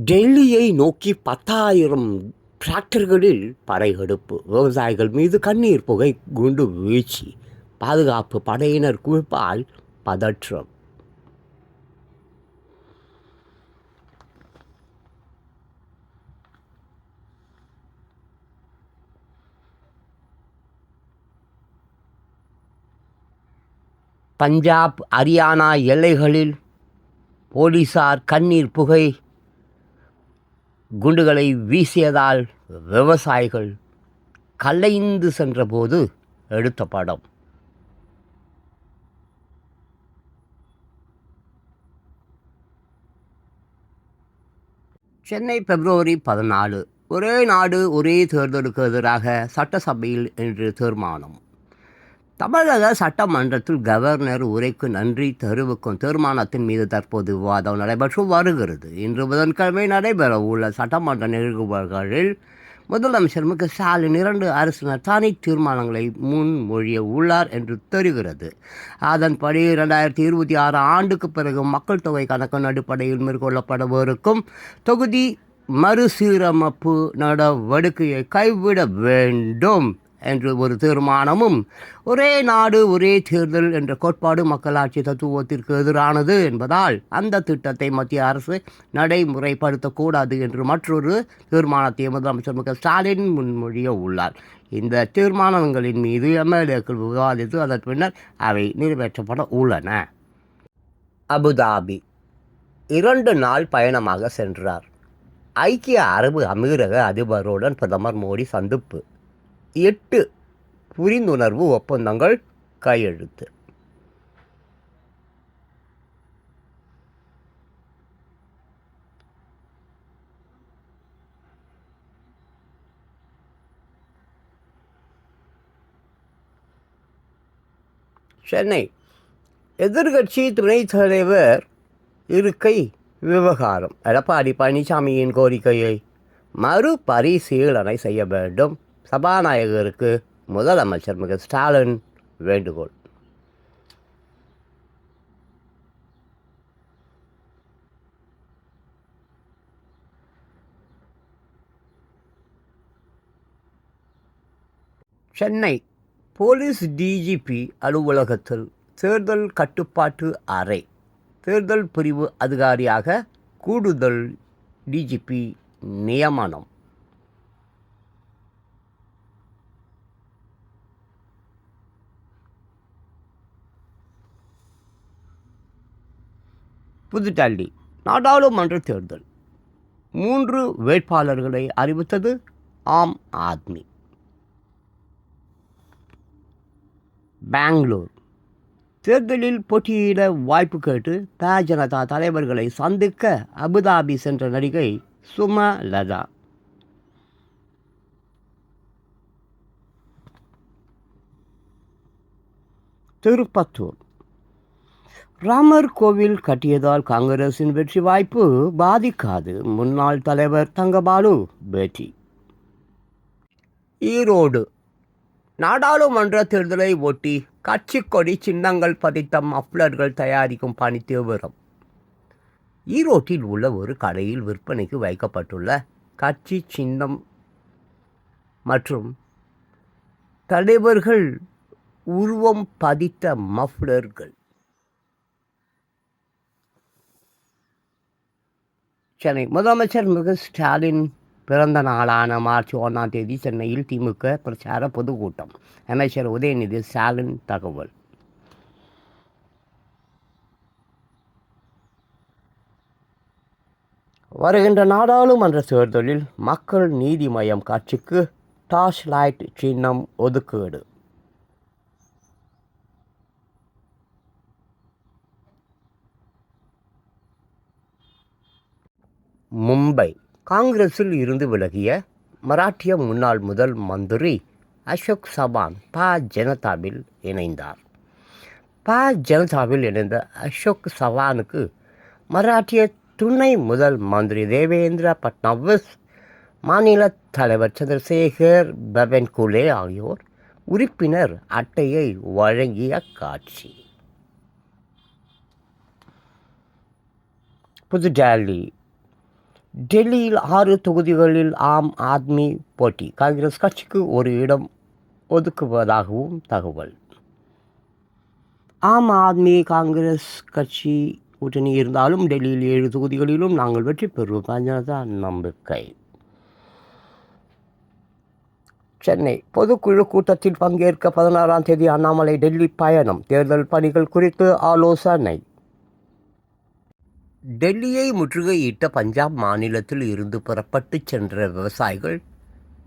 டெல்லியை நோக்கி பத்தாயிரம் டிராக்டர்களில் படையெடுப்பு. விவசாயிகள் மீது கண்ணீர் புகை குண்டு வீழ்ச்சி பாதுகாப்பு படையினர் குவிப்பால் பதற்றம். பஞ்சாப் ஹரியானா எல்லைகளில் போலீசார் கண்ணீர் புகை குண்டுகளை வீசியதால் விவசாயிகள் கலைந்து சென்றபோது எடுத்த படம். சென்னை பிப்ரவரி பதினாலு. ஒரே நாடு ஒரே தேர்தலுக்கு எதிராக சட்டசபையில் இன்று தீர்மானம். தமிழக சட்டமன்றத்தில் கவர்னர் உரைக்கு நன்றி தெரிவிக்கும் தீர்மானத்தின் மீது தற்போது விவாதம் நடைபெற்று வருகிறது. இன்று புதன்கிழமை நடைபெற உள்ள சட்டமன்ற நிகழ்வுகளில் முதலமைச்சர் மு க ஸ்டாலின் இரண்டு அரசினர் தனி தீர்மானங்களை முன்மொழிய உள்ளார் என்று தெரிகிறது. அதன்படி இரண்டாயிரத்தி இருபத்தி ஆறு ஆண்டுக்கு பிறகு மக்கள் தொகை கணக்கின் அடிப்படையில் மேற்கொள்ளப்படவிருக்கும் தொகுதி மறுசீரமைப்பு நடவடிக்கையை கைவிட வேண்டும். என்று ஒரு தீர்மானமும் ஒரே நாடு ஒரே தேர்தல் என்ற கோட்பாடு மக்களாட்சி தத்துவத்திற்கு எதிரானது என்பதால் அந்த திட்டத்தை மத்திய அரசு நடைமுறைப்படுத்தக்கூடாது என்று மற்றொரு தீர்மானத்தை முதலமைச்சர் மு க ஸ்டாலின் முன்மொழிய உள்ளார் இந்த தீர்மானங்களின் மீது எம்எல்ஏக்கள் விவாதித்து அதன் பின்னர் அவை நிறைவேற்றப்பட உள்ளன. அபுதாபி இரண்டு நாள் பயணமாக சென்றார். ஐக்கிய அரபு அமீரக அதிபருடன் பிரதமர் மோடி சந்திப்பு. எட்டு புரிந்துணர்வு ஒப்பந்தங்கள் கையெழுத்து. சென்னை எதிர்கட்சி துணைத் தலைவர் இருக்கை விவகாரம். எடப்பாடி பழனிசாமியின் கோரிக்கையை மறுபரிசீலனை செய்ய வேண்டும். சபாநாயகருக்கு முதலமைச்சர் மிக ஸ்டாலின் வேண்டுகோள். சென்னை போலீஸ் டிஜிபி அலுவலகத்தில் தேர்தல் கட்டுப்பாட்டு அறை தேர்தல் பிரிவு அதிகாரியாக கூடுதல் டிஜிபி நியமனம். புதுடெல்லி நாடாளுமன்ற தேர்தல். மூன்று வேட்பாளர்களை அறிவித்தது ஆம் ஆத்மி. பெங்களூர். தேர்தலில் போட்டியிட வாய்ப்பு கேட்டு த ஜனதா தலைவர்களை சந்திக்க அபுதாபி சென்ற நடிகை சுமலதா திருப்பத்தூர். ராமர் கோவில் கட்டியதால் காங்கிரசின் வெற்றி வாய்ப்பு பாதிக்காது. முன்னாள் தலைவர் தங்கபாலு பேட்டி. ஈரோடு. நாடாளுமன்ற தேர்தலை ஒட்டி கட்சி கொடி சின்னங்கள் பதித்த மஃப்ளர்கள் தயாரிக்கும் பணி தீவிரம். ஈரோட்டில் உள்ள ஒரு கடையில் விற்பனைக்கு வைக்கப்பட்டுள்ள கட்சி சின்னம் மற்றும் தலைவர்கள் உருவம் பதித்த மஃப்ளர்கள். சென்னை முதலமைச்சர் மு ஸ்டாலின் பிறந்த நாளான மார்ச் ஒன்றாம் தேதி சென்னையில் திமுக பிரச்சார பொதுக்கூட்டம். அமைச்சர் உதயநிதி ஸ்டாலின் தகவல். வருகின்ற நாடாளுமன்ற தேர்தலில் மக்கள் நீதி மய்யம் கட்சிக்கு டார்ச் லைட் சின்னம் ஒதுக்கீடு. மும்பை. காங்கிரஸில் இருந்து விலகிய மராட்டிய முன்னாள் முதல் மந்திரி அசோக் சவான் பா ஜனதாவில் இணைந்தார். பா ஜனதாவில் இணைந்த அசோக் சவானுக்கு மராட்டிய துணை முதல் மந்திரி தேவேந்திர பட்னாவிஸ் மாநில தலைவர் சந்திரசேகர் பவன்குலே ஆகியோர் உறுப்பினர் அட்டையை வழங்கிய காட்சி. புதுடெல்லி டெல்லியில் ஆறு தொகுதிகளில் ஆம் ஆத்மி போட்டி. காங்கிரஸ் கட்சிக்கு ஒரு இடம் ஒதுக்குவதாகவும் தகவல். ஆம் ஆத்மி காங்கிரஸ் கட்சி கூட்டணி இருந்தாலும் டெல்லியில் ஏழு தொகுதிகளிலும் நாங்கள் வெற்றி பெறுவோம். பாஜக நம்பிக்கை. சென்னை பொதுக்குழு கூட்டத்தில் பங்கேற்க பதினாறாம் தேதி அண்ணாமலை டெல்லி பயணம். தேர்தல் பணிகள் குறித்து ஆலோசனை. டெல்லியை முற்றுகையிட்ட பஞ்சாப் மாநிலத்தில் இருந்து புறப்பட்டு சென்ற விவசாயிகள்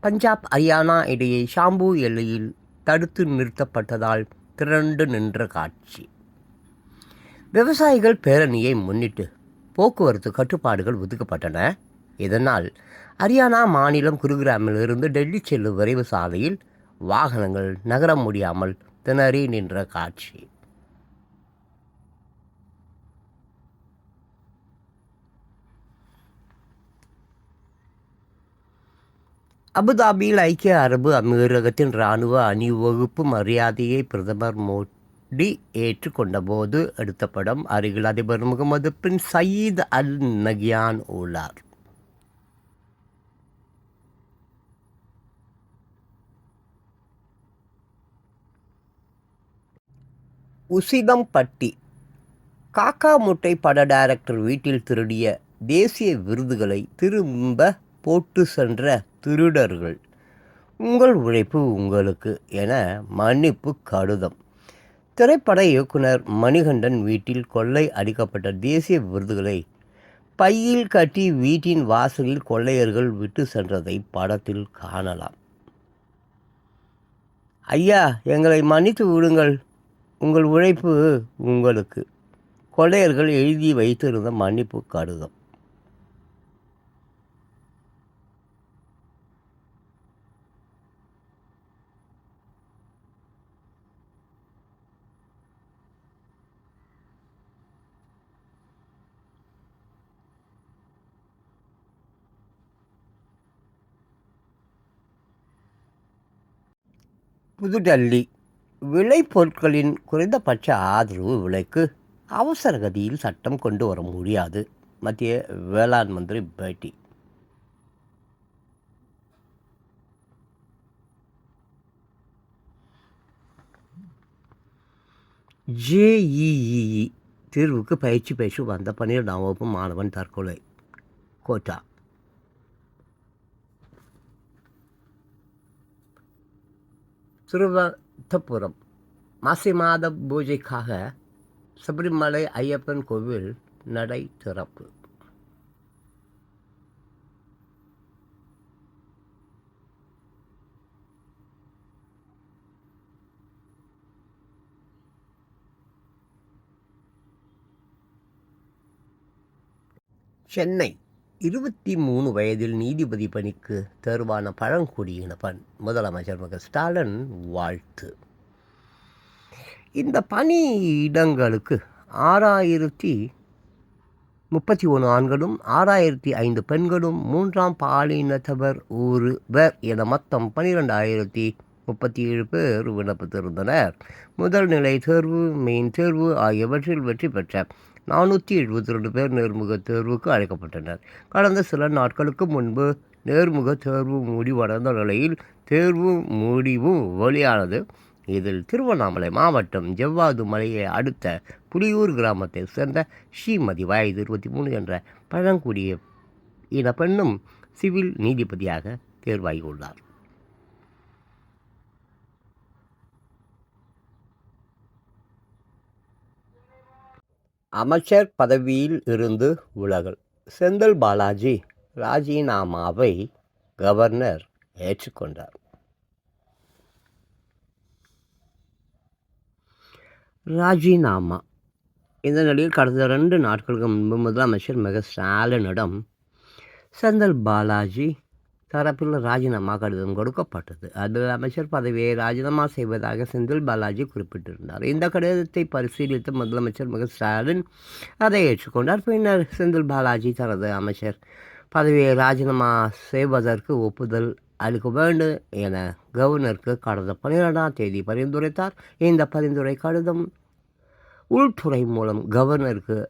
பஞ்சாப் ஹரியானா இடையே ஷாம்பு எல்லையில் தடுத்து நிறுத்தப்பட்டதால் திரண்டு நின்ற காட்சி. விவசாயிகள் பேரணியை முன்னிட்டு போக்குவரத்து கட்டுப்பாடுகள் ஒதுக்கப்பட்டன. இதனால் ஹரியானா மாநிலம் குருகிராமிலிருந்து டெல்லி செல்லும் விரைவு சாலையில் வாகனங்கள் நகர முடியாமல் திணறி நின்ற காட்சி. அபுதாபியில் ஐக்கிய அரபு அமீரகத்தின் இராணுவ அணிவகுப்பு மரியாதையை பிரதமர் மோடி ஏற்றுக்கொண்டபோது எடுத்த படம் அருகில் அதிபர் முகமது பின் சயீத் அல் நகியான் உள்ளார் உசிதம்பட்டி காக்கா முட்டை பட டைரக்டர் வீட்டில் திருடிய தேசிய விருதுகளை திரும்ப போட்டு சென்ற திருடர்கள். உங்கள் உழைப்பு உங்களுக்கு என மன்னிப்பு கடிதம். திரைப்பட இயக்குனர் மணிகண்டன் வீட்டில் கொள்ளை அடிக்கப்பட்ட தேசிய விருதுகளை பையில் கட்டி வீட்டின் வாசலில் கொள்ளையர்கள் விட்டு சென்றதை படத்தில் காணலாம். ஐயா எங்களை மன்னித்து விடுங்கள். உங்கள் உழைப்பு உங்களுக்கு. கொள்ளையர்கள் எழுதி வைத்திருந்த மன்னிப்பு கடிதம். புதுடெல்லி. விளைபொருட்களின் குறைந்தபட்ச ஆதரவு விலைக்கு அவசர கதியில் சட்டம் கொண்டு வர முடியாது. மத்திய வேளாண் மந்திரி பேட்டி. ஜேஇஇஇ தேர்வுக்கு பயிற்சி பேச்சு வந்த பன்னிரெண்டாம் வகுப்பு மாணவன் தற்கொலை. கோட்டா. திருவனந்தபுரம். மாசி மாத பூஜைக்காக சபரிமலை ஐயப்பன் கோவில் நடை திறப்பு. சென்னை. இருபத்தி மூணு வயதில் நீதிபதி பணிக்கு தேர்வான பழங்குடியின பண் முதலமைச்சர் மக ஸ்டாலின் வாழ்த்து. இந்த பணி இடங்களுக்கு ஆறாயிரத்தி முப்பத்தி ஒன்று ஆண்களும் ஆறாயிரத்தி ஐந்து பெண்களும் மூன்றாம் பாலினத்தவர் பேர் என மொத்தம் பன்னிரெண்டாயிரத்தி முப்பத்தி ஏழு பேர் விண்ணப்பித்திருந்தனர். முதல் நிலை தேர்வு மெயின் தேர்வு ஆகியவற்றில் வெற்றி பெற்ற நானூற்றி எழுபத்தி ரெண்டு பேர் நேர்முக தேர்வுக்கு அழைக்கப்பட்டனர். கடந்த சில நாட்களுக்கு முன்பு நேர்முக தேர்வு முடிவடைந்த நிலையில் தேர்வு முடிவும் வெளியானது. இதில் திருவண்ணாமலை மாவட்டம் ஜவ்வாது மலையை அடுத்த புலியூர் கிராமத்தை சேர்ந்த ஸ்ரீமதி வயது இருபத்தி மூணு என்ற பழங்குடிய இன பெண்ணும் சிவில் நீதிபதியாக தேர்வாகியுள்ளார். அமைச்சர் பதவியில் இருந்து விலகல். செந்தில் பாலாஜி ராஜினாமாவை கவர்னர் ஏற்றுக்கொண்டார். ராஜினாமா. இந்த நிலையில் கடந்த ரெண்டு நாட்களுக்கு முன்பு முதலமைச்சர் மெக ஸ்டாலினிடம் செந்தில் பாலாஜி தரப்பில் ராஜினாமா கடிதம் கொடுக்கப்பட்டது. அதில் அமைச்சர் பதவியை ராஜினாமா செய்வதாக செந்தில் பாலாஜி குறிப்பிட்டிருந்தார். இந்த கடிதத்தை பரிசீலித்த முதலமைச்சர் மக ஸ்டாலின் அதை ஏற்றுக்கொண்டார். பின்னர் செந்தில் பாலாஜி தனது அமைச்சர் பதவியை ராஜினாமா செய்வதற்கு ஒப்புதல் அளிக்க வேண்டும் என கவர்னருக்கு கடந்த பன்னிரெண்டாம் தேதி பரிந்துரைத்தார். இந்த பரிந்துரை கடிதம் உள்துறை மூலம் கவர்னருக்கு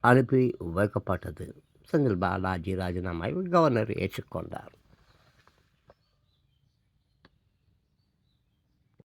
அனுப்பி வைக்கப்பட்டது. செந்தில் பாலாஜி ராஜினாமாவை கவர்னர் ஏற்றுக்கொண்டார்.